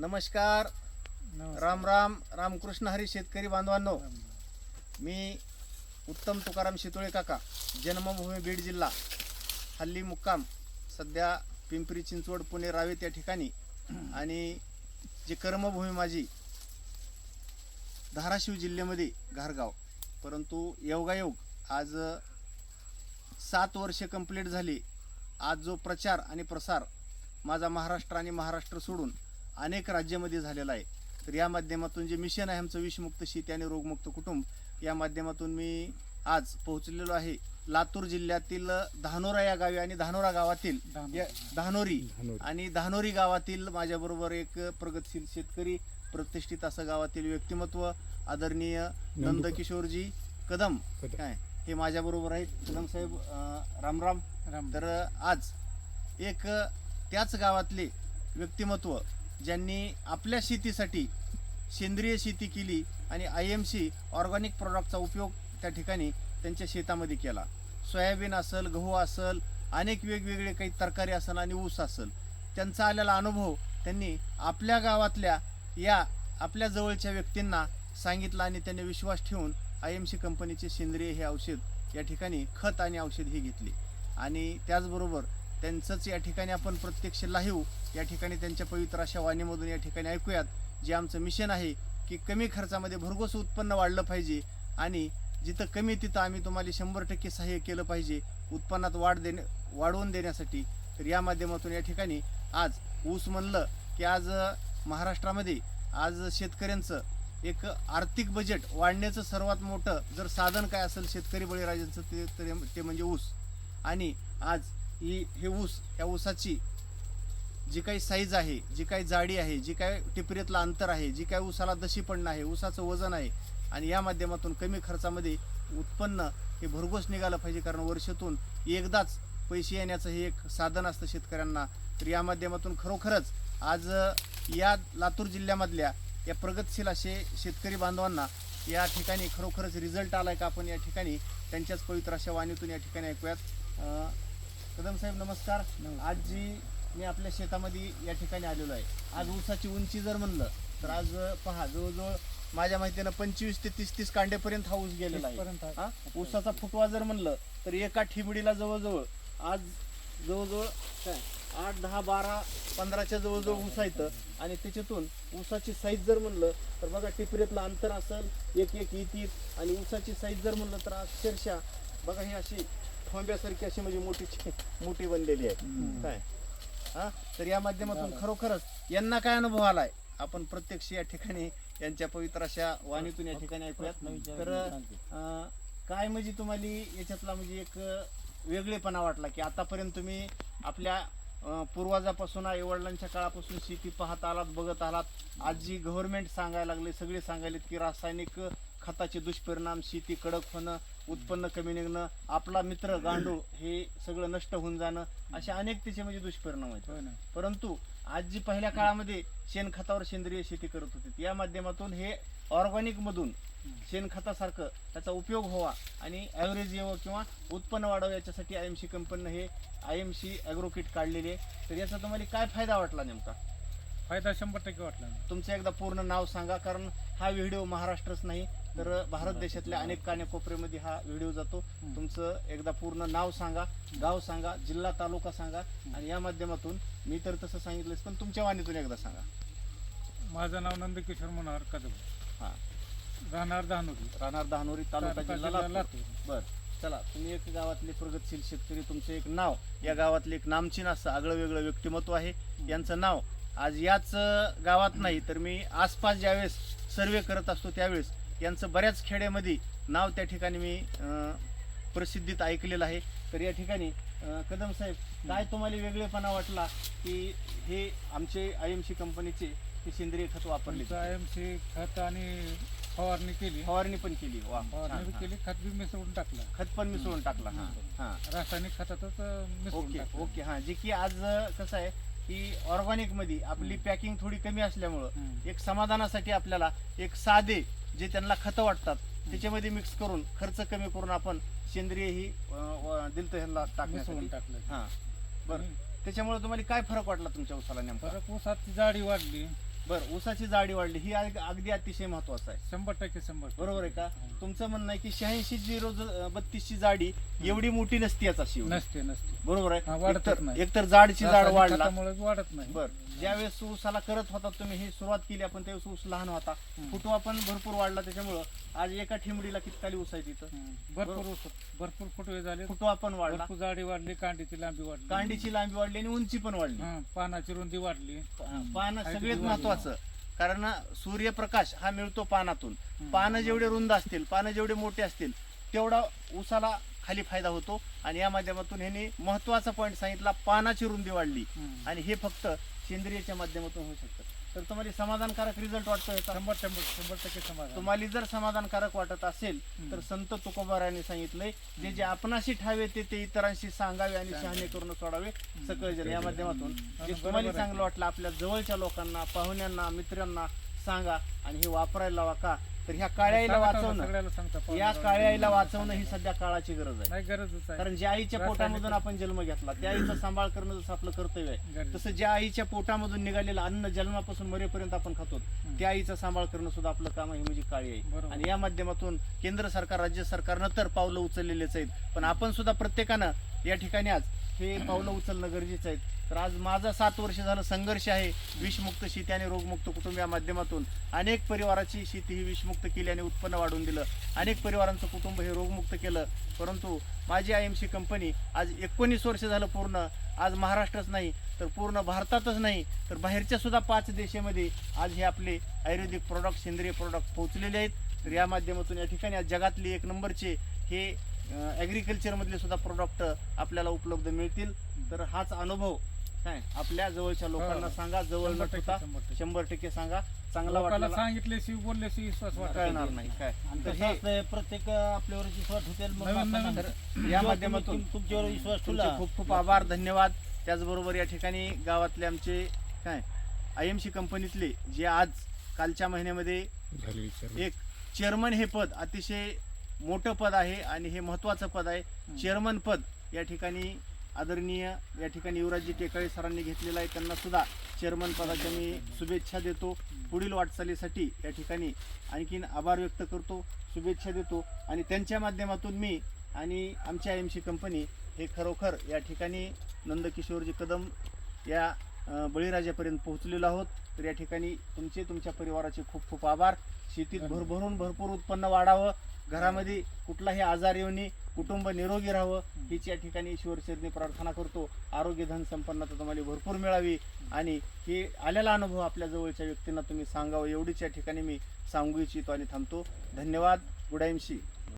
नमस्कार. राम राम. रामकृष्ण हरी शेतकरी बांधवांनो. मी उत्तम तुकाराम शितोळे काका जन्मभूमी बीड जिल्हा हल्ली मुक्काम सध्या पिंपरी चिंचवड पुणे रावेत या ठिकाणी. आणि जी कर्मभूमी माझी धाराशिव जिल्ह्यामध्ये घारगाव. परंतु योगायोग आज सात वर्षे कंप्लीट झाली. आज जो प्रचार आणि प्रसार माझा महाराष्ट्र आणि महाराष्ट्र सोडून अनेक राज्यामध्ये झालेला आहे. तर या माध्यमातून जे मिशन आहे आमचं विषमुक्त शेती आणि रोगमुक्त कुटुंब या माध्यमातून मी आज पोहोचलेलो आहे लातूर जिल्ह्यातील धानोरा या गावी आणि धानोरा गावातील धानोरी. आणि धानोरी गावातील माझ्याबरोबर एक प्रगतशील शेतकरी प्रतिष्ठित असं गावातील व्यक्तिमत्व आदरणीय नंदकिशोरजी कदम. कदम. काय? हे माझ्याबरोबर आहेत. कदम साहेब रामराम. राम. तर आज एक त्याच गावातले व्यक्तिमत्व ज्यांनी आपल्या शेतीसाठी सेंद्रिय शेती केली आणि आय एम सी ऑर्गॅनिक प्रॉडक्टचा उपयोग त्या ठिकाणी त्यांच्या शेतामध्ये केला. सोयाबीन असेल गहू असेल अनेक वेगवेगळे काही तरकारी असेल आणि ऊस असेल त्यांचा आलेला अनुभव त्यांनी आपल्या गावातल्या या आपल्या जवळच्या व्यक्तींना सांगितलं आणि त्यांनी विश्वास ठेवून आय एम सी कंपनीचे सेंद्रिय हे औषध या ठिकाणी खत आणि औषध ही घेतली. आणि त्याचबरोबर त्यांचंच या ठिकाणी आपण प्रत्यक्ष लाईव्ह या ठिकाणी त्यांच्या पवित्र अशा वाणीमधून या ठिकाणी ऐकूयात. जे आमचं मिशन आहे की कमी खर्चामध्ये भरघोस उत्पन्न वाढलं पाहिजे आणि जिथं कमी तिथं आम्ही तुम्हाला शंभर टक्के सहाय्य केलं पाहिजे उत्पन्नात वाढ देणे वाढवून देण्यासाठी. तर या माध्यमातून या ठिकाणी आज ऊस म्हणलं की आज महाराष्ट्रामध्ये आज शेतकऱ्यांचं एक आर्थिक बजेट वाढण्याचं सर्वात मोठं जर साधन काय असेल शेतकरी बळीराजांचं ते तर ते म्हणजे ऊस. आणि आज ही हे ऊस या ऊसाची जी काही साईज आहे जी काही जाडी आहे जी काही टिपरीतलं अंतर आहे जी काही ऊसाला दशी पडणं आहे ऊसाचं वजन आहे आणि या माध्यमातून कमी खर्चामध्ये उत्पन्न हे भरघोस निघालं पाहिजे. कारण वर्षातून एकदाच पैसे येण्याचं हे एक साधन असतं शेतकऱ्यांना. तर या माध्यमातून खरोखरच आज या लातूर जिल्ह्यामधल्या या प्रगतशील असे शेतकरी बांधवांना या ठिकाणी खरोखरच रिझल्ट आलाय का? आपण या ठिकाणी त्यांच्याच पवित्र अशा वाणीतून या ठिकाणी ऐकूयात. कदम साहेब नमस्कार. आज जी मी आपल्या शेतामध्ये या ठिकाणी आलेलो आहे. आज ऊसाची उंची जर म्हणलं तर आज पहा जवळजवळ माझ्या माहितीनं पंचवीस ते तीस तीस कांड्यापर्यंत हा ऊस गेलेला आहे. हा? ऊसाचा फुटवा जर म्हणलं तर एका ठिबडीला जवळजवळ आज जवळजवळ काय? आठ दहा बारा पंधराच्या जवळजवळ ऊस आहेत. आणि त्याच्यातून ऊसाची साईज जर म्हणलं तर बघा टिपरीतलं अंतर असेल एक एक इतीत आणि ऊसाची साईज जर म्हणलं तर अक्षरशः बघा ही अशी ठोंब्यासारखी अशी म्हणजे मोठी मोठी बनलेली आहे. काय? हा? तर या माध्यमातून खरोखरच यांना काय अनुभव आलाय? आपण प्रत्यक्ष या ठिकाणी यांच्या पवित्र अशा वाणीतून या ठिकाणी ऐकूयात. तर अं, काय म्हणजे तुम्हाला याच्यातला म्हणजे एक वेगळेपणा वाटला की आतापर्यंत तुम्ही आपल्या पूर्वजापासून आई वडिलांच्या काळापासून शेती पाहत आलात बघत आलात. आज जी गव्हर्नमेंट सांगायला लागले सगळे सांगायलेत की रासायनिक खताचे दुष्परिणाम शेती कडक होणं उत्पन्न कमी निघणं आपला मित्र गांडूळ हे सगळं नष्ट होऊन जाणं असे अनेक त्याचे म्हणजे दुष्परिणाम आहेत ना. परंतु आज जी पहिल्या काळामध्ये शेणखतावर सेंद्रिय शेती करत होती या माध्यमातून हे ऑर्गॅनिक मधून शेणखतासारखं त्याचा उपयोग व्हावा आणि ॲव्हरेज यावं किंवा उत्पन्न वाढावं याच्यासाठी आय एम सी कंपनीनं हे I M C agro kit काढलेले तर याचा तुम्हाला काय फायदा वाटला नेमका फायदा शंभर टक्के वाटला. तुमचं एकदा पूर्ण नाव सांगा कारण हा व्हिडिओ महाराष्ट्रच नाही तर भारत देशातल्या अनेक कानेकोपऱ्यामध्ये हा व्हिडिओ जातो. तुमचं एकदा पूर्ण नाव सांगा गाव सांगा जिल्हा तालुका सांगा आणि या माध्यमातून मी तर तसं सांगितलंच पण तुमच्या वाणीतून एकदा सांगा. माझं नाव नंदकिशोर मनोहर कदम. हा. राहणार धानोरी. राहणार दहानोरी तालुका जिल्हा लातूर. बर चला तुम्ही एक गावातले प्रगतशील शेतकरी तुमचं एक नाव या गावातले एक नामचीन असं आगळं वेगळं व्यक्तिमत्व आहे. यांचं नाव आज याच गावात नाही तर मी आसपास ज्यावेळेस सर्वे करत असतो त्यावेळेस. यांचं बऱ्याच खेड्यामध्ये नाव त्या ठिकाणी मी प्रसिद्धीत ऐकलेलं आहे. तर या ठिकाणी कदम साहेब काय तुम्हाला वेगळेपणा वाटला की हे आमचे आय एम सी कंपनीचे हे सेंद्रिय खत वापरले आय एम सी खत आणि फवारणी केली. फवारणी पण केली. वा फवारणी. केली. खत बी मिसळून टाकलं. खत पण मिसळून टाकला. हा हा. रासायनिक खतातच ओके ओके हा. जे की आज कसं आहे की ऑर्गॅनिकमध्ये आपली पॅकिंग थोडी कमी असल्यामुळं. एक समाधानासाठी आपल्याला एक साधे जे त्यांना खतं वाटतात त्याच्यामध्ये मिक्स करून खर्च कमी करून आपण सेंद्रिय ही दिलतो ह्यांना टाकण्यासाठी. टाकलं. हा. बरं. त्याच्यामुळे तुम्हाला काय फरक वाटला तुमच्या उसाला नेमका? परत ऊसाची जाडी वाढली. बरं ऊसाची जाडी वाढली. ही अग- अगदी अतिशय महत्वाचं आहे. शंभर टक्के शंभर टक्के. बरोबर आहे का. तुमचं म्हणणं आहे की शहाऐंशी झिरो बत्तीसची जाडी एवढी मोठी नसती याचा शिव नसते नसते. बरोबर हा, आहे वाढतच एकतर नाही. एकतर जाडची जाड रासायनिक वाढला. खतामुळे वाढत नाही. बर. ज्यावेळेस ऊसाला करत होता तुम्ही ही सुरुवात केली. आपण त्यावेळेस ऊस लहान होता. हम्म. फुटवा पण भरपूर वाढला त्याच्यामुळं. आज एका ठिमडीला किती खाली ऊस आहे तिथं. भरपूर ऊस- भरपूर फुटवे झाले. फुटवा पण वाढला. भरपूर जाडी वाढली कांडीची लांबी वाढली. कांडीची लांबी वाढली आणि उंची पण वाढली. हा, पानाची रुंदी वाढली. पान बी वाढली. महत्वाचं. कारण सूर्यप्रकाश हा मिळतो पानातून. पानं जेवढे रुंद असतील पानं जेवढे मोठे असतील तेवढा ऊसाला खाली फायदा होतो. आणि या माध्यमातून ह्यांनी महत्त्वाचा पॉईंट सांगितला पानाची रुंदी वाढली. आणि हे फक्त सेंद्रियच्या माध्यमातून होऊ शकतं. तर तुम्हाला समाधानकारक रिझल्ट वाटतो याचा शंभर शंभर शंभर टक्के समाधान. तुम्हाला जर समाधानकारक वाटत असेल. तर संत तुकोबारायांनी सांगितलंय जे जे आपणाशी ठावे ते ते इतरांशी सांगावे आणि शहाणे करून सोडावे. सकळ या माध्यमातून जे तुम्हाला. चांगलं वाटलं आपल्या जवळच्या लोकांना पाहुण्यांना मित्रांना सांगा आणि हे वापरायला लावा का? तर ह्या काळ्या आईला वाचवणं. सगळ्याला सांगता या पाहुण्याला. काळ्या आईला वाचवणं ही सध्या काळाची गरज आहे. नाही गरजच आहे. कारण ज्या आईच्या पोटामधून आपण जन्म घेतला त्या आईचा सांभाळ करणं जसं आपलं कर्तव्य आहे गरजेचं. तसं ज्या आईच्या पोटामधून निघालेलं अन्न जन्मापासून मरेपर्यंत आपण खातो त्या आईचा सांभाळ करणं सुद्धा आपलं काम आहे म्हणजे काळी आहे. बरोबर. आणि या माध्यमातून केंद्र सरकार राज्य सरकारनं तर पावलं उचललेलेच आहेत. पण आपण सुद्धा प्रत्येकानं या ठिकाणी आज हे पावलं उचलणं गरजेचं आहे. तर आज माझा सात वर्ष झालं संघर्ष आहे. विषमुक्त शेती आणि रोगमुक्त कुटुंब या माध्यमातून. अनेक परिवाराची शेती ही विषमुक्त केली आणि उत्पन्न वाढवून दिलं. अनेक परिवारांचं कुटुंब हे रोगमुक्त केलं. परंतु माझी आय एम सी कंपनी आज एकोणीस वर्ष झालं पूर्ण. आज महाराष्ट्रच नाही तर पूर्ण भारतातच नाही तर बाहेरच्या सुद्धा पाच देशामध्ये आज हे आपले आयुर्वेदिक प्रोडक्ट सेंद्रिय प्रोडक्ट पोहोचलेले आहेत. तर या माध्यमातून या ठिकाणी आज जगातले एक नंबरचे हे ॲग्रिकल्चरमधले सुद्धा प्रॉडक्ट आपल्याला उपलब्ध मिळतील. तर हाच अनुभव काय? आपल्या जवळच्या लोकांना. सांगा जवळ शंभर टक्के, ठेवता शंभर टक्के. शंभर टक्के सांगा. चांगला लोकांना वाटला सांगितल्याशी बोलल्याशी विश्वास वाटत. कळणार नाही काय? आणि तर कसं हे असतंय प्रत्येक आपल्यावर विश्वास ठेवतील मग नवीन- आपण नवीन- नंतर या जेव्हा माध्यमातून तुम्ही- तुमच्यावर विश्वास तुमचे ठेवला. खूप खूप आभार धन्यवाद. त्याचबरोबर या ठिकाणी गावातले आमचे काय आय एम सी कंपनीतले जे आज कालच्या महिन्यामध्ये एक चेअरमन हे पद अतिशय मोठं पद आहे आणि हे महत्वाचं पद आहे. चेअरमन पद या ठिकाणी आदरणीय या ठिकाणी युवराजजी टेकाळे सरांनी घेतलेलं आहे. त्यांना सुद्धा चेअरमन पदाच्या मी शुभेच्छा देतो. पुढील वाटचालीसाठी या ठिकाणी आणखीन आभार व्यक्त करतो. शुभेच्छा देतो. आणि त्यांच्या माध्यमातून मी आणि आमची आय एम सी कंपनी हे खरोखर या ठिकाणी नंदकिशोरजी कदम या बळीराजापर्यंत पोहोचलेलो आहोत. तर या ठिकाणी तुमचे तुमच्या परिवाराचे खूप खूप आभार. शेतीत भरभरून भरपूर उत्पन्न वाढावं. घरामध्ये कुठलाही आजार येऊ नये कुटुंब निरोगी राहावं हीच या ठिकाणी ईश्वरचरणी प्रार्थना करतो. आरोग्य धन संपन्नता तुम्हाला भरपूर मिळावी. आणि हे आलेला अनुभव आपल्या जवळच्या व्यक्तींना तुम्ही सांगावं एवढीच या ठिकाणी मी सांगू इच्छितो आणि थांबतो. धन्यवाद. गुड